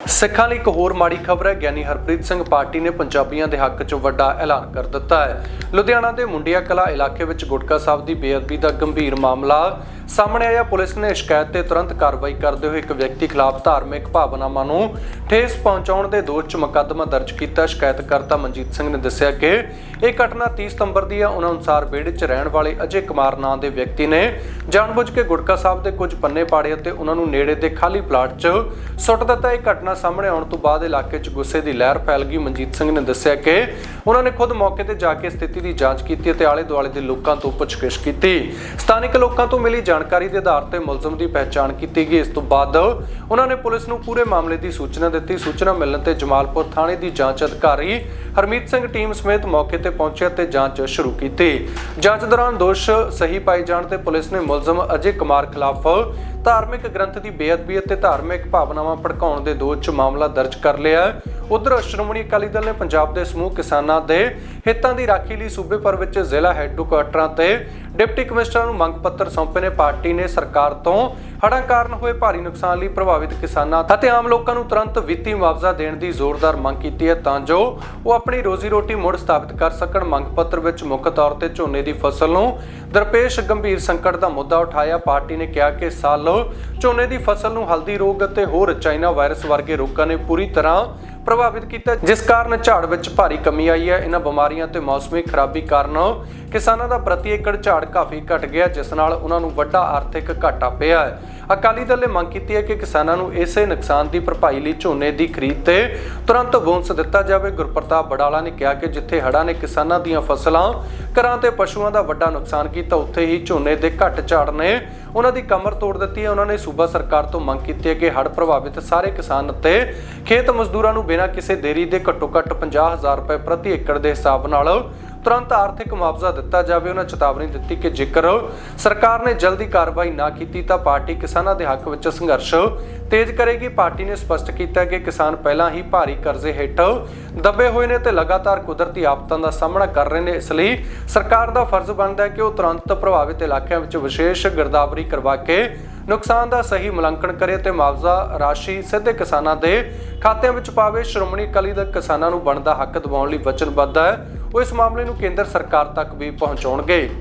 ਸਿੱਖਾਂ ਲਈ ਇੱਕ ਹੋਰ ਮਾੜੀ ਖਬਰ ਹੈ, ਗਿਆਨੀ ਹਰਪ੍ਰੀਤ ਸਿੰਘ ਪਾਰਟੀ ਨੇ ਪੰਜਾਬੀਆਂ ਦੇ ਹੱਕ 'ਚ ਵੱਡਾ ਐਲਾਨ ਕਰ ਦਿੱਤਾ ਹੈ। ਲੁਧਿਆਣਾ ਦੇ ਮੁੰਡਿਆ ਕਲਾ ਇਲਾਕੇ ਵਿੱਚ ਗੁਟਕਾ ਸਾਹਿਬ ਦੀ ਬੇਅਦਬੀ ਦਾ ਗੰਭੀਰ ਮਾਮਲਾ ਸਾਹਮਣੇ ਆਇਆ ਪੁਲਿਸ ਨੇ ਸ਼ਿਕਾਇਤ ਤੇ ਤੁਰੰਤ ਕਾਰਵਾਈ ਕਰਦੇ ਹੋਏ ਇੱਕ ਵਿਅਕਤੀ ਖਿਲਾਫ ਧਾਰਮਿਕ ਭਾਵਨਾਵਾਂ ਨੂੰ ਠੇਸ ਪਹੁੰਚਾਉਣ ਦੇ ਦੋਸ਼ 'ਚ ਮੁਕੱਦਮਾ ਦਰਜ ਕੀਤਾ। ਸ਼ਿਕਾਇਤਕਰਤਾ ਮਨਜੀਤ ਸਿੰਘ ਨੇ ਦੱਸਿਆ ਕਿ ਇਹ ਘਟਨਾ 30 ਸਤੰਬਰ ਦੀ ਹੈ ਉਹਨਾਂ ਅਨੁਸਾਰ ਵਿਹੜੇ 'ਚ ਰਹਿਣ ਵਾਲੇ ਅਜੇ ਕੁਮਾਰ ਨਾਂ ਦੇ ਵਿਅਕਤੀ ਨੇ ਜਾਣਬੁੱਝ ਕੇ ਗੁਟਕਾ ਸਾਹਿਬ ਦੇ ਕੁਝ ਪੰਨੇ ਪਾੜੇ ਅਤੇ ਉਹਨਾਂ ਨੂੰ ਨੇੜੇ ਦੇ ਖਾਲੀ ਪਲਾਟ 'ਚ ਸੁੱਟ ਦਿੱਤਾ। ਇਹ ਘਟਨਾ ਸਾਹਮਣੇ ਆਉਣ ਤੋਂ ਬਾਅਦ ਇਲਾਕੇ 'ਚ ਗੁੱਸੇ ਦੀ ਲਹਿਰ ਫੈਲ ਗਈ। ਮਨਜੀਤ ਸਿੰਘ ਨੇ ਦੱਸਿਆ ਕਿ ਉਹਨਾਂ ਨੇ ਖੁਦ ਮੌਕੇ ਤੇ ਜਾ ਕੇ ਸਥਿਤੀ ਦੀ ਜਾਂਚ ਕੀਤੀ ਅਤੇ ਆਲੇ ਦੁਆਲੇ ਦੇ ਲੋਕਾਂ ਤੋਂ ਪੁੱਛਗਿੱਛ ਕੀਤੀ। ਸਥਾਨਕ ਲੋਕਾਂ ਤੋਂ ਮਿਲੀ ਜਾਣਕਾਰੀ ਦੇ ਆਧਾਰ ਤੇ ਮੁਲਜ਼ਮ ਦੀ ਪਹਿਚਾਣ ਕੀਤੀ ਗਈ। ਇਸ ਤੋਂ ਬਾਅਦ ਉਹਨਾਂ ਨੇ ਪੁਲਿਸ ਨੂੰ ਪੂਰੇ ਮਾਮਲੇ ਦੀ ਸੂਚਨਾ ਦਿੱਤੀ। ਸੂਚਨਾ ਮਿਲਣ ਤੇ ਜਮਾਲਪੁਰ ਥਾਣੇ ਦੀ ਜਾਂਚ ਅਧਿਕਾਰੀ ਹਰਮੀਤ ਸਿੰਘ ਟੀਮ ਸਮੇਤ ਮੌਕੇ ਤੇ ਪਹੁੰਚਿਆ ਤੇ ਜਾਂਚ ਸ਼ੁਰੂ ਕੀਤੀ। ਜਾਂਚ ਦੌਰਾਨ ਦੋਸ਼ ਸਹੀ ਪਾਏ ਜਾਣ ਤੇ ਪੁਲਿਸ ਨੇ ਮੁਲਜ਼ਮ ਅਜੇ ਕੁਮਾਰ ਖਿਲਾਫ ਧਾਰਮਿਕ ਗ੍ਰੰਥ ਦੀ ਬੇਅਦਬੀ ਅਤੇ ਧਾਰਮਿਕ ਭਾਵਨਾਵਾਂ ਭੜਕਾਉਣ ਦੇ ਦੋਸ਼ 'ਚ ਮਾਮਲਾ ਦਰਜ ਕਰ ਲਿਆ ਉਧਰ ਸ਼੍ਰੋਮਣੀ ਅਕਾਲੀ ਦਲ ਨੇ ਪੰਜਾਬ ਦੇ ਸਮੂਹ ਕਿਸਾਨਾਂ ਦੇ ਹਿੱਤਾਂ ਦੀ ਰਾਖੀ ਲਈ ਸੂਬੇ ਭਰ ਵਿੱਚ ਜ਼ਿਲ੍ਹਾ ਹੈੱਡਕੁਆਟਰਾਂ ਤੇ ਡਿਪਟੀ ਕਮਿਸ਼ਨਰ ਨੂੰ ਮੰਗ ਪੱਤਰ ਸੌਂਪੇ ਨੇ। ਪਾਰਟੀ ਨੇ ਸਰਕਾਰ ਤੋਂ ਹੜ੍ਹਾਂ ਕਾਰਨ ਹੋਏ ਭਾਰੀ ਨੁਕਸਾਨ ਲਈ ਪ੍ਰਭਾਵਿਤ ਕਿਸਾਨਾਂ ਅਤੇ ਆਮ ਲੋਕਾਂ ਨੂੰ ਤੁਰੰਤ ਵਿੱਤੀ ਮੁਆਵਜ਼ਾ ਦੇਣ ਦੀ ਜ਼ੋਰਦਾਰ ਮੰਗ ਕੀਤੀ ਹੈ। ਤਾਂ ਜੋ ਉਹ ਆਪਣੀ ਰੋਜ਼ੀ ਰੋਟੀ ਮੁੜ ਸਥਾਪਿਤ ਕਰ ਸਕਣ। ਮੰਗ ਪੱਤਰ ਵਿੱਚ ਮੁੱਖ ਤੌਰ ਤੇ ਝੋਨੇ ਦੀ ਫਸਲ ਨੂੰ ਦਰਪੇਸ਼ ਗੰਭੀਰ ਸੰਕਟ ਦਾ ਮੁੱਦਾ ਉਠਾਇਆ। ਪਾਰਟੀ ਨੇ ਕਿਹਾ ਕਿ ਸਾਲ ਝੋਨੇ ਦੀ ਫਸਲ ਨੂੰ ਹਲਦੀ ਰੋਗ ਅਤੇ ਹੋਰ ਚਾਈਨਾ ਵਾਇਰਸ ਵਰਗੇ ਰੋਗਾਂ ਨੇ ਪੂਰੀ ਤਰ੍ਹਾਂ ਪ੍ਰਭਾਵਿਤ ਕੀਤਾ। ਜਿਸ ਕਾਰਨ ਝਾੜ ਵਿੱਚ ਭਾਰੀ ਕਮੀ ਆਈ ਹੈ। ਇਹਨਾਂ ਬਿਮਾਰੀਆਂ ਤੇ ਮੌਸਮੀ ਖਰਾਬੀ ਕਾਰਨ ਕਿਸਾਨਾਂ ਦਾ ਪ੍ਰਤੀ ਏਕੜ ਝਾੜ ਕਾਫੀ ਘਟ ਗਿਆ, ਜਿਸ ਨਾਲ ਉਹਨਾਂ ਨੂੰ ਵੱਡਾ ਆਰਥਿਕ ਘਾਟਾ ਪਿਆ ਹੈ। ਅਕਾਲੀ ਦਲ ਨੇ ਮੰਗ ਕੀਤੀ ਹੈ ਕਿ ਕਿਸਾਨਾਂ ਨੂੰ ਇਸੇ ਨੁਕਸਾਨ ਦੀ ਭਰਪਾਈ ਲਈ ਝੋਨੇ ਦੀ ਖਰੀਦ ਤੇ ਤੁਰੰਤ ਬੋਨਸ ਦਿੱਤਾ ਜਾਵੇ। ਗੁਰਪ੍ਰਤਾਪ ਬੜਾਲਾ ਨੇ ਕਿਹਾ ਕਿ ਜਿੱਥੇ ਹੜ੍ਹਾਂ ਨੇ ਕਿਸਾਨਾਂ ਦੀਆਂ ਫਸਲਾਂ ਘਰਾਂ ਤੇ ਪਸ਼ੂਆਂ ਦਾ ਵੱਡਾ ਨੁਕਸਾਨ ਕੀਤਾ, ਉੱਥੇ ਹੀ ਝੋਨੇ ਦੇ ਘੱਟ ਝਾੜ ਨੇ ਉਹਨਾਂ ਦੀ ਕਮਰ ਤੋੜ ਦਿੱਤੀ ਹੈ। ਉਹਨਾਂ ਨੇ ਸੂਬਾ ਸਰਕਾਰ ਤੋਂ ਮੰਗ ਕੀਤੀ ਹੈ ਕਿ ਹੜ੍ਹ ਪ੍ਰਭਾਵਿਤ ਸਾਰੇ ਕਿਸਾਨ ਅਤੇ ਖੇਤ ਮਜ਼ਦੂਰਾਂ ਨੂੰ ਬਿਨਾਂ ਕਿਸੇ ਦੇਰੀ ਦੇ ਘੱਟੋ ਘੱਟ 50000 ਰੁਪਏ ਪ੍ਰਤੀ ਏਕੜ ਦੇ ਹਿਸਾਬ ਨਾਲ ਤੁਰੰਤ ਆਰਥਿਕ ਮੁਆਵਜ਼ਾ ਦਿੱਤਾ ਜਾਵੇ, ਉਹਨਾਂ ਚੇਤਾਵਨੀ ਦਿੱਤੀ ਕਿ ਜੇਕਰ ਸਰਕਾਰ ਨੇ ਜਲਦੀ ਕਾਰਵਾਈ ਨਾ ਕੀਤੀ ਤਾਂ ਪਾਰਟੀ ਕਿਸਾਨਾਂ ਦੇ ਹੱਕ ਵਿੱਚ ਸੰਘਰਸ਼ ਤੇਜ਼ ਕਰੇਗੀ। ਪਾਰਟੀ ਨੇ ਸਪਸ਼ਟ ਕੀਤਾ ਕਿ ਕਿਸਾਨ ਪਹਿਲਾਂ ਹੀ ਭਾਰੀ ਕਰਜ਼ੇ ਹੇਠ ਦੱਬੇ ਹੋਏ ਨੇ ਤੇ ਲਗਾਤਾਰ ਕੁਦਰਤੀ ਆਫਤਾਂ ਦਾ ਸਾਹਮਣਾ ਕਰ ਰਹੇ ਨੇ। ਇਸ ਲਈ ਸਰਕਾਰ ਦਾ ਫਰਜ਼ ਬਣਦਾ ਹੈ ਕਿ ਉਹ ਤੁਰੰਤ ਪ੍ਰਭਾਵਿਤ ਇਲਾਕਿਆਂ ਵਿੱਚ ਵਿਸ਼ੇਸ਼ ਗਿਰਦਾਵਰੀ ਕਰਵਾ ਕੇ ਨੁਕਸਾਨ ਦਾ ਸਹੀ ਮੁਲਾਂਕਣ ਕਰੇ ਤੇ ਮੁਆਵਜ਼ਾ ਰਾਸ਼ੀ ਸਿੱਧੇ ਕਿਸਾਨਾਂ ਦੇ ਖਾਤਿਆਂ ਵਿੱਚ ਪਾਵੇ। ਸ਼੍ਰੋਮਣੀ ਅਕਾਲੀ ਦਲ ਕਿਸਾਨਾਂ ਨੂੰ ਬਣਦਾ ਹੱਕ ਦਿਵਾਉਣ ਲਈ ਵਚਨਬੱਧ ਹੈ। ਉਹ ਇਸ ਮਾਮਲੇ ਨੂੰ ਕੇਂਦਰ ਸਰਕਾਰ ਤੱਕ ਵੀ ਪਹੁੰਚਾਉਣਗੇ।